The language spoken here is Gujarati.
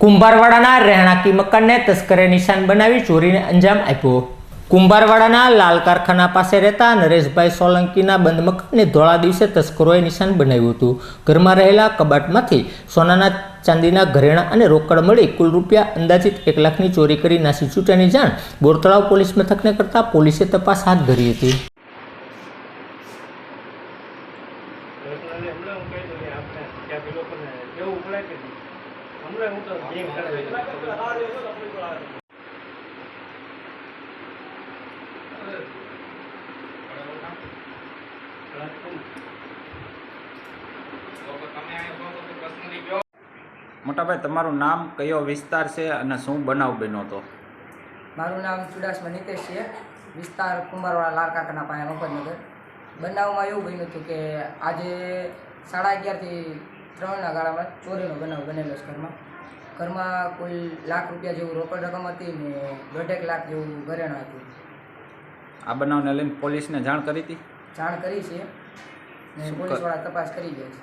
કુંભારવાડાના રહેણાંકી મકાનને તસ્કરે નિશાન બનાવી ચોરીને અંજામ આપ્યો. કુંભારવાડાના લાલ કારખાના પાસે રહેતા નરેશભાઈ સોલંકીના બંધ મકાનને ધોળા દિવસે તસ્કરોએ નિશાન બનાવ્યું હતું. ઘરમાં રહેલા કબાટમાંથી સોનાના ચાંદીના ઘરેણાં અને રોકડ મળી કુલ રૂપિયા અંદાજિત એક લાખની ચોરી કરી નાસી છૂટ્યાની જાણ બોરતળાવ પોલીસ મથકને કરતા પોલીસે તપાસ હાથ ધરી હતી. આપણે તો મોટાભાઈ તમારું નામ કયો વિસ્તાર છે અને શું બનાવ બન્યો હતો? મારું નામ ચુડાસમા નિતેશ છે. વિસ્તાર કુંભારવાળા લાલ કાકાના પાસે મફતનગર બનાવમાં એવું બન્યું હતું કે આજે સાડા અગિયારથી ત્રણના ગાળામાં ચોરીનો બનાવ બનેલો છે ઘરમાં. ઘરમાં કુલ લાખ રૂપિયા જેવું રોકડ રકમ હતી ને દોઢેક લાખ જેવું ઘરેણાં હતું. આ બનાવને લઈને પોલીસને જાણ કરી હતી? જાણ કરી છે ને પોલીસવાળા તપાસ કરી ગયા છે.